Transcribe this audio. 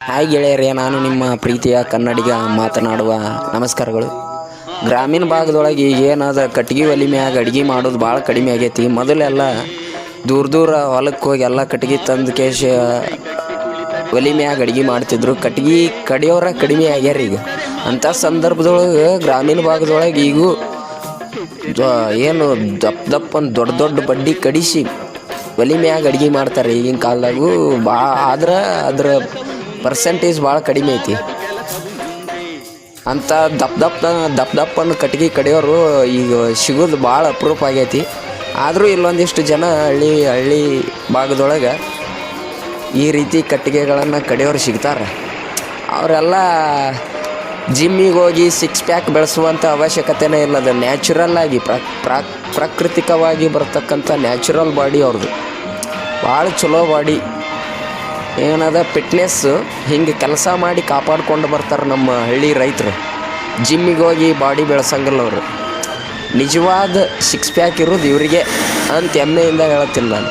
Hi ಗೆಳೆಯರೇ, ನಾನು ನಿಮ್ಮ ಪ್ರೀತಿಯ ಕನ್ನಡಿಗ ಮಾತನಾಡುವ ನಮಸ್ಕಾರಗಳು. ಗ್ರಾಮೀಣ ಭಾಗದೊಳಗೆ ಏನಾದ ಕಟ್ಗೆ ಒಲೆ ಮ್ಯಾಗ ಅಡ್ಗೆ ಮಾಡೋದು ಭಾಳ ಕಡಿಮೆ ಆಗೈತಿ. ಮೊದಲೆಲ್ಲ ದೂರ ದೂರ ಹೊಲಕ್ಕೆ ಹೋಗಿ ಎಲ್ಲ ಕಟ್ಗೆ ತಂದು ಕೇಶ ಒಲೆ ಮ್ಯಾಗ ಅಡ್ಗೆ ಮಾಡ್ತಿದ್ರು. ಕಟ್ಗೆ ಕಡಿಯೋರ ಕಡಿಮೆ ಆಗ್ಯಾರ ಈಗ. ಅಂಥ ಸಂದರ್ಭದೊಳಗೆ ಗ್ರಾಮೀಣ ಭಾಗದೊಳಗೆ ಈಗೂ ಏನು ದಪ್ಪ ದಪ್ಪ ಒಂದು ದೊಡ್ಡ ದೊಡ್ಡ ಬಡ್ಡಿ ಕಡಿಸಿ ಒಲೆ ಮ್ಯಾಗ ಅಡ್ಗೆ ಮಾಡ್ತಾರೆ ಈಗಿನ ಕಾಲದಾಗೂ. ಬಾ ಆದ್ರೆ ಅದ್ರ ಪರ್ಸೆಂಟೇಜ್ ಭಾಳ ಕಡಿಮೆ ಐತಿ. ಅಂಥ ದಪ್ಪ ದಪ್ಪ ದಪ್ಪ ದಪ್ಪನ ಕಟ್ಗೆ ಕಡಿಯೋರು ಈಗ ಸಿಗೋದು ಭಾಳ ಅಪರೂಪ ಆಗೈತಿ. ಆದರೂ ಇಲ್ಲೊಂದಿಷ್ಟು ಜನ ಹಳ್ಳಿ ಹಳ್ಳಿ ಭಾಗದೊಳಗೆ ಈ ರೀತಿ ಕಟ್ಟಿಗೆಗಳನ್ನು ಕಡಿಯೋರು ಸಿಗ್ತಾರೆ. ಅವರೆಲ್ಲ ಜಿಮ್ಮಿಗೆ ಹೋಗಿ ಸಿಕ್ಸ್ ಪ್ಯಾಕ್ ಬೆಳೆಸುವಂಥ ಅವಶ್ಯಕತೆನೇ ಇಲ್ಲ. ಅದು ನ್ಯಾಚುರಲ್ ಆಗಿ ಪ್ರ ಪ್ರಾಕ್ ಪ್ರಾಕೃತಿಕವಾಗಿ ಬರ್ತಕ್ಕಂಥ ನ್ಯಾಚುರಲ್ ಬಾಡಿ ಅವ್ರದ್ದು ಭಾಳ ಚಲೋ ಬಾಡಿ ಏನದ ಫಿಟ್ನೆಸ್ ಹಿಂಗೆ ಕೆಲಸ ಮಾಡಿ ಕಾಪಾಡ್ಕೊಂಡು ಬರ್ತಾರೆ ನಮ್ಮ ಹಳ್ಳಿ ರೈತರು. ಜಿಮ್ಮಿಗೆ ಹೋಗಿ ಬಾಡಿ ಬೆಳೆಸಂಗಲ್ಲ ಅವರು. ನಿಜವಾದ ಸಿಕ್ಸ್ ಪ್ಯಾಕ್ ಇರೋದು ಇವರಿಗೆ ಅಂತ ಹೆಮ್ಮೆಯಿಂದ ಹೇಳ್ತೀನಿ ನಾನು.